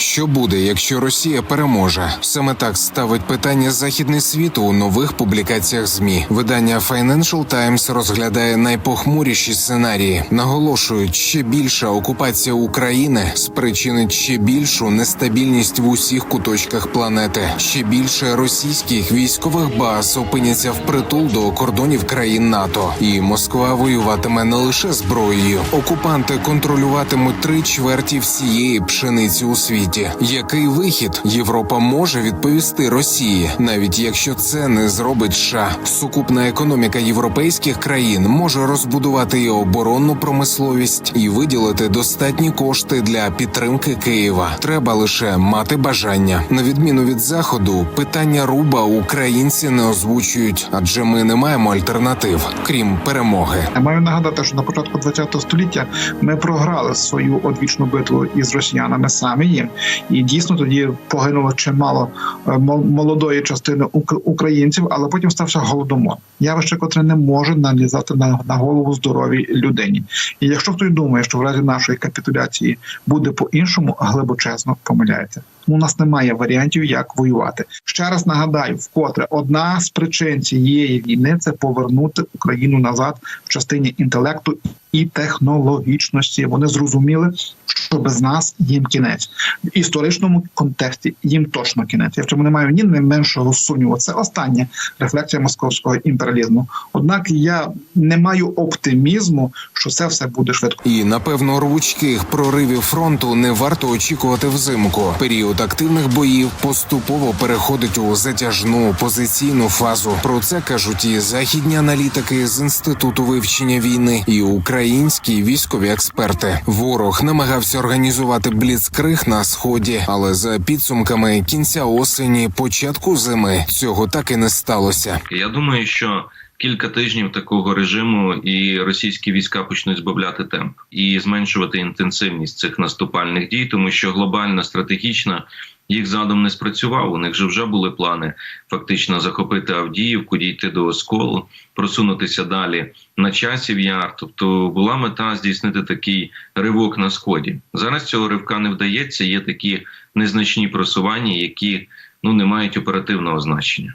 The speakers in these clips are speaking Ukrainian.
Що буде, якщо Росія переможе? Саме так ставить питання західний світ у нових публікаціях змі. Видання Financial Times розглядає найпохмуріші сценарії, наголошують, ще більша окупація України спричинить ще більшу нестабільність в усіх куточках планети. Ще більше російських військових баз опиняться впритул до кордонів країн НАТО, і Москва воюватиме не лише зброєю. Окупанти контролюватимуть три чверті всієї пшениці у світі. Який вихід Європа може відповісти Росії, навіть якщо це не зробить США? Сукупна економіка європейських країн може розбудувати і оборонну промисловість і виділити достатні кошти для підтримки Києва. Треба лише мати бажання. На відміну від заходу, питання руба українці не озвучують, адже ми не маємо альтернатив, крім перемоги. Я маю нагадати, що на початку ХХ століття ми програли свою одвічну битву із росіянами самі і дійсно тоді погинуло чимало е, молодої частини ук- українців, але потім стався голодомор. Явище, котре не може налізати на, на голову здоровій людині. І якщо хтось думає, що в разі нашої капітуляції буде по-іншому, глибочезно помиляється. У нас немає варіантів, як воювати. Ще раз нагадаю, вкотре одна з причин цієї війни це повернути Україну назад в частині інтелекту і технологічності. Вони зрозуміли, що без нас їм кінець в історичному контексті. Їм точно кінець. Я в цьому не маю ні найменшого сумніву. Це остання рефлексія московського імперіалізму. Однак я не маю оптимізму, що це все буде швидко. І напевно рвучких проривів фронту не варто очікувати взимку. Період активних боїв поступово переходить у затяжну позиційну фазу. Про це кажуть і західні аналітики з інституту вивчення війни, і українські військові експерти. Ворог намагався організувати бліцкриг на сході, але за підсумками кінця осені, початку зими цього так і не сталося. Я думаю, що кілька тижнів такого режиму і російські війська почнуть збавляти темп і зменшувати інтенсивність цих наступальних дій, тому що глобально стратегічно їх задум не спрацював. У них же вже були плани фактично захопити Авдіївку, дійти до Осколу, просунутися далі на часів яр. Тобто була мета здійснити такий ривок на сході. Зараз цього ривка не вдається. Є такі незначні просування, які ну не мають оперативного значення.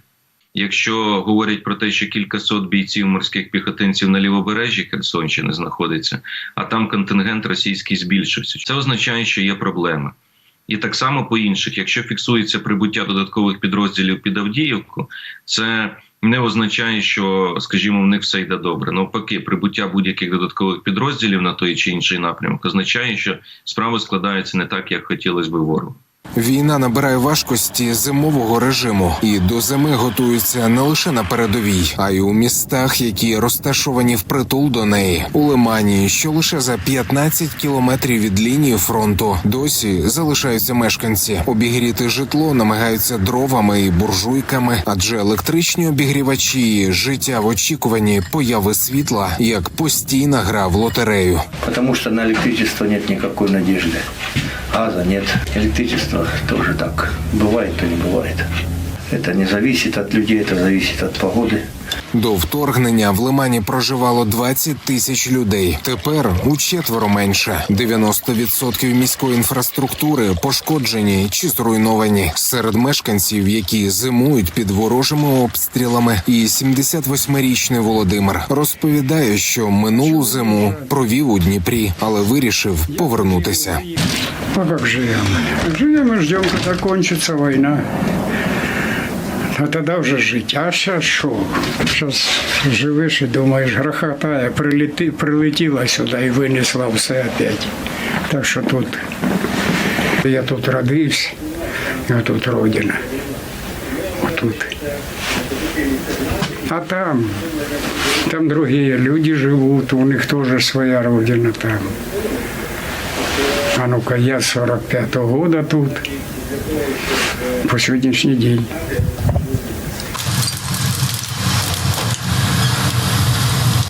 Якщо говорять про те, що кількасот бійців морських піхотинців на лівобережжі Херсонщини знаходиться, а там контингент російський збільшився, це означає, що є проблеми. І так само по інших, якщо фіксується прибуття додаткових підрозділів під Авдіївку, це не означає, що, скажімо, в них все йде добре. Навпаки, прибуття будь-яких додаткових підрозділів на той чи інший напрямок означає, що справи складаються не так, як хотілося би ворогу. Війна набирає важкості зимового режиму і до зими готуються не лише на передовій, а й у містах, які розташовані впритул до неї. У Лимані, що лише за 15 кілометрів від лінії фронту, досі залишаються мешканці. Обігріти житло намагаються дровами і буржуйками, адже електричні обігрівачі, життя в очікуванні появи світла як постійна гра в лотерею. Потому что на электричество нет никакой надежды Газа нет. Электричество тоже так. Бывает, то не бывает. Это не зависит от людей, это зависит от погоды. До вторгнення в Лимані проживало 20 тисяч людей. Тепер у четверо менше. 90% міської інфраструктури пошкоджені чи зруйновані. Серед мешканців, які зимують під ворожими обстрілами, і 78-річний Володимир розповідає, що минулу зиму провів у Дніпрі, але вирішив повернутися. А как живем? Живем и ждем, когда кончится война. А тогда вже жить. А сейчас що? Сейчас живеш і думаєш, грохотає, прилети, прилетіла сюди і винесла все опять. Так що тут я тут родився, а тут родина. Отут. А там, там другие люди живут, у них тоже своя родина там. А ну-ка, я 45-го года тут, по сьогоднішній день.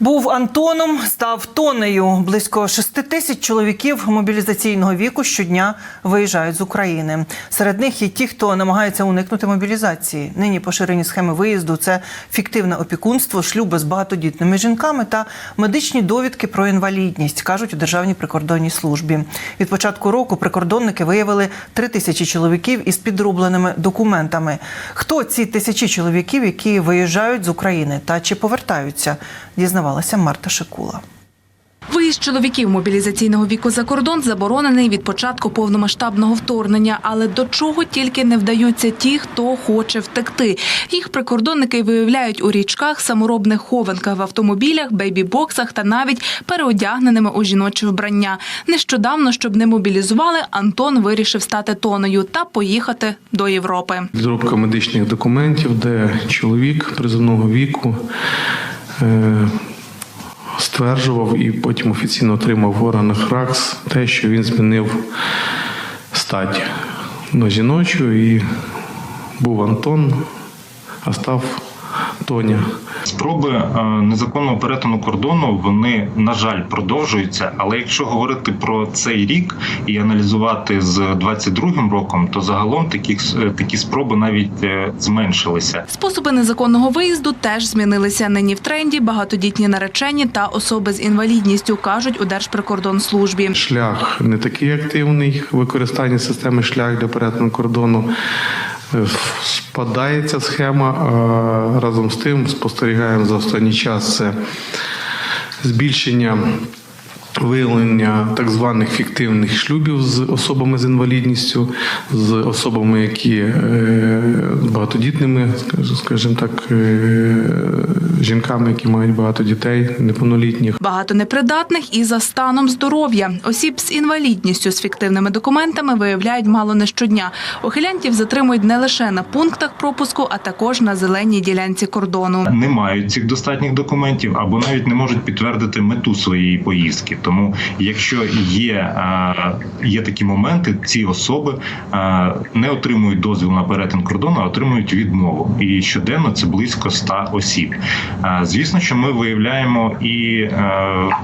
Був Антоном, став Тонею. Близько шести тисяч чоловіків мобілізаційного віку щодня виїжджають з України. Серед них є ті, хто намагається уникнути мобілізації. Нині поширені схеми виїзду це фіктивне опікунство, шлюби з багатодітними жінками та медичні довідки про інвалідність, кажуть у Державній прикордонній службі. Від початку року прикордонники виявили три тисячі чоловіків із підробленими документами. Хто ці тисячі чоловіків, які виїжджають з України та чи повертаються, дізнавалася Марта Шикула. Виїзд чоловіків мобілізаційного віку за кордон заборонений від початку повномасштабного вторгнення. Але до чого тільки не вдаються ті, хто хоче втекти. Їх прикордонники виявляють у річках, саморобних хованках в автомобілях, бейбі-боксах та навіть переодягненими у жіноче вбрання. Нещодавно, щоб не мобілізували, Антон вирішив стати тоною та поїхати до Європи. Підробка медичних документів, де чоловік призовного віку е, стверджував і потім офіційно отримав в органах РАКС те, що він змінив стать на жіночу і був Антон, а став Тоня. Спроби е, незаконного перетину кордону вони на жаль продовжуються. Але якщо говорити про цей рік і аналізувати з 22-м роком, то загалом такі, такі спроби навіть е, зменшилися. Способи незаконного виїзду теж змінилися. Нині в тренді багатодітні наречені та особи з інвалідністю кажуть у Держприкордонслужбі. Шлях не такий активний, використання системи шлях для перетину кордону. Спадається схема, а разом з тим спостерігаємо за останній час це збільшення виявлення так званих фіктивних шлюбів з особами з інвалідністю, з особами, які е, багатодітними, скажімо- так, е, жінками, які мають багато дітей, неповнолітніх. Багато непридатних і за станом здоров'я. Осіб з інвалідністю з фіктивними документами виявляють мало не щодня. Ухилянтів затримують не лише на пунктах пропуску, а також на зеленій ділянці кордону. Не мають цих достатніх документів або навіть не можуть підтвердити мету своєї поїздки. Тому, якщо є, є такі моменти, ці особи не отримують дозвіл на перетин кордону, а отримують відмову. І щоденно це близько 100 осіб. Звісно, що ми виявляємо і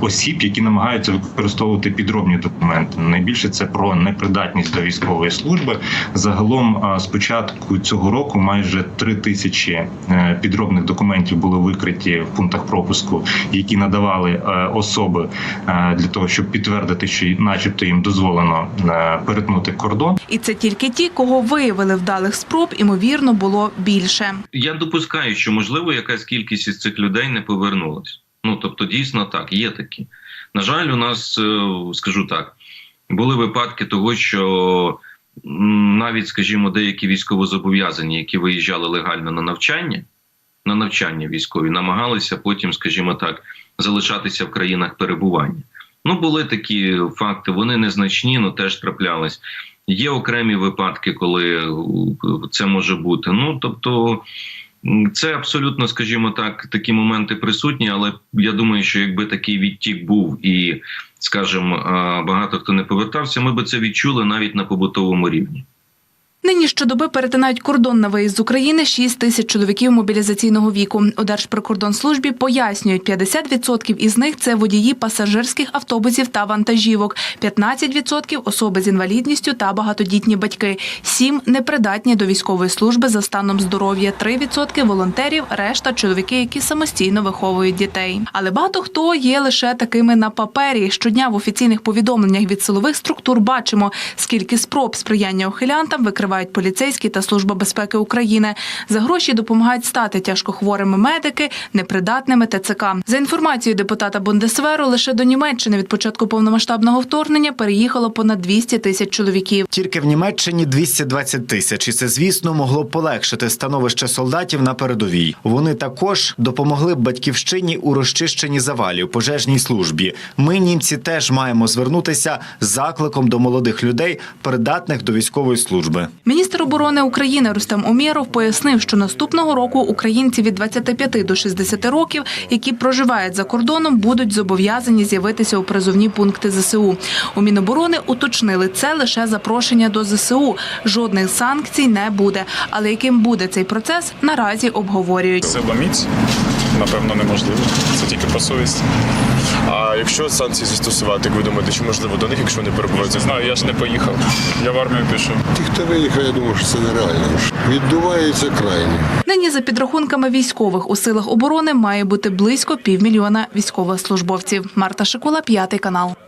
осіб, які намагаються використовувати підробні документи. Найбільше це про непридатність до військової служби. Загалом, з початку цього року, майже три тисячі е, підробних документів були викриті в пунктах пропуску, які надавали е, особи е, для того, щоб підтвердити, що, начебто, їм дозволено е, перетнути кордон. І це тільки ті, кого виявили вдалих спроб, імовірно, було більше. Я допускаю, що можливо якась кількість із цих людей не повернулась. Ну тобто, дійсно так, є такі. На жаль, у нас е, скажу так, були випадки того, що навіть, скажімо, деякі військовозобов'язані, які виїжджали легально на навчання, на навчання військові, намагалися потім, скажімо так, залишатися в країнах перебування. Ну, були такі факти, вони незначні, але теж траплялись. Є окремі випадки, коли е, це може бути. Ну тобто. Це абсолютно, скажімо так, такі моменти присутні, але я думаю, що якби такий відтік був і, скажімо, багато хто не повертався, ми би це відчули навіть на побутовому рівні. Нині щодоби перетинають кордон на виїзд з України 6 тисяч чоловіків мобілізаційного віку. У Держприкордонслужбі пояснюють, 50% із них це водії пасажирських автобусів та вантажівок, 15% – особи з інвалідністю та багатодітні батьки, 7% – непридатні до військової служби за станом здоров'я, 3% – волонтерів, решта – чоловіки, які самостійно виховують дітей. Але багато хто є лише такими на папері. Щодня в офіційних повідомленнях від силових структур бачимо, скільки спроб сприяння ухилянтам викривають поліцейські та Служба безпеки України. За гроші допомагають стати тяжкохворими медики, непридатними ТЦК. За інформацією депутата Бундесверу, лише до Німеччини від початку повномасштабного вторгнення переїхало понад 200 тисяч чоловіків. Тільки в Німеччині 220 тисяч, і це звісно могло б полегшити становище солдатів на передовій. Вони також допомогли батьківщині у розчищенні завалів, пожежній службі. Ми, німці, теж маємо звернутися з закликом до молодих людей, придатних до військової служби. Міністр оборони України Рустем Умєров пояснив, що наступного року українці від 25 до 60 років, які проживають за кордоном, будуть зобов'язані з'явитися у призовні пункти ЗСУ. У Міноборони уточнили це лише запрошення до ЗСУ. Жодних санкцій не буде. Але яким буде цей процес, наразі обговорюють. Сила. Напевно неможливо. Це тільки по совісті. А якщо санкції застосувати, як ви думаєте, чи можливо до них, якщо вони перебувають? Не знаю, я ж не поїхав. Я в армію пішов. Ті, хто виїхав, я думаю, що це нереально. Відбувається крайні. Нині за підрахунками військових у силах оборони має бути близько півмільйона військовослужбовців. Марта Шикула, п'ятий канал.